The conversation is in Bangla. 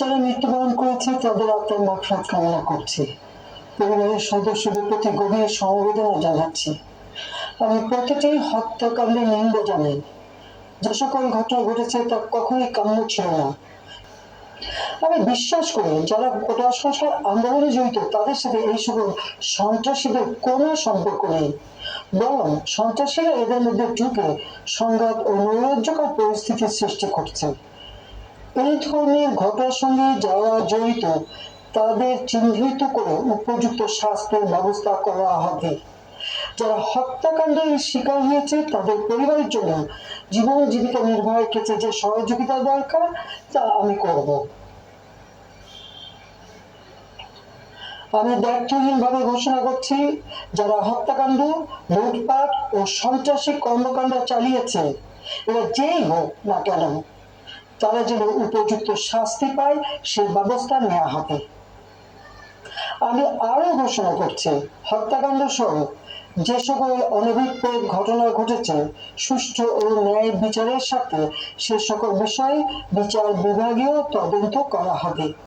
যারা মৃত্যুবরণ করেছে, তাদের আত্মার মাফরাত কামনা করছি। পরিবারের সদস্যদের প্রতি গভীর সমবেদনা জানাচ্ছি আমি প্রতিটি হত্যাকাণ্ডের নিন্দা জানাই। যে সকল ঘটনা ঘটেছে, তা কখনোই কাম্য ছিল না। আমি বিশ্বাস করি, যারা কোটা সংস্কার আন্দোলনে জড়িত, তাদের সাথে এই সকল সন্ত্রাসীদের কোনো সম্পর্ক নেই। বরং সন্ত্রাসীরা এদের মধ্যে ঢুকে সংঘাত ও নৈরাজ্যকর পরিস্থিতির সৃষ্টি করছে। এই ধরনের ঘটনার সঙ্গে যারা জড়িত, তাদের চিহ্নিত করে উপযুক্ত শাস্তির ব্যবস্থা করা হবে। যারা হত্যাকাণ্ডের শিকার হয়েছে, তাদের পরিবারের জন্য জীবন জীবিকা নির্বাহের ক্ষেত্রে যে সহযোগিতা দরকার, তা আমি করব। আমি ব্যর্থহীনভাবে ঘোষণা করছি, যারা হত্যাকাণ্ড, লুটপাট ও সন্ত্রাসী কর্মকাণ্ড চালিয়েছে, এরা যেই হোক না কেন তারা যেন উপযুক্ত শাস্তি পায় সে ব্যবস্থা নেওয়া হবে। আমি আরও ঘোষণা করছি, হত্যাকাণ্ড সহ যে সকল অনভিপ্রেত ঘটনা ঘটেছে, সুষ্ঠু ও ন্যায় বিচারের সাথে সে সকল বিষয়ে বিচার বিভাগীয় তদন্ত করা হবে।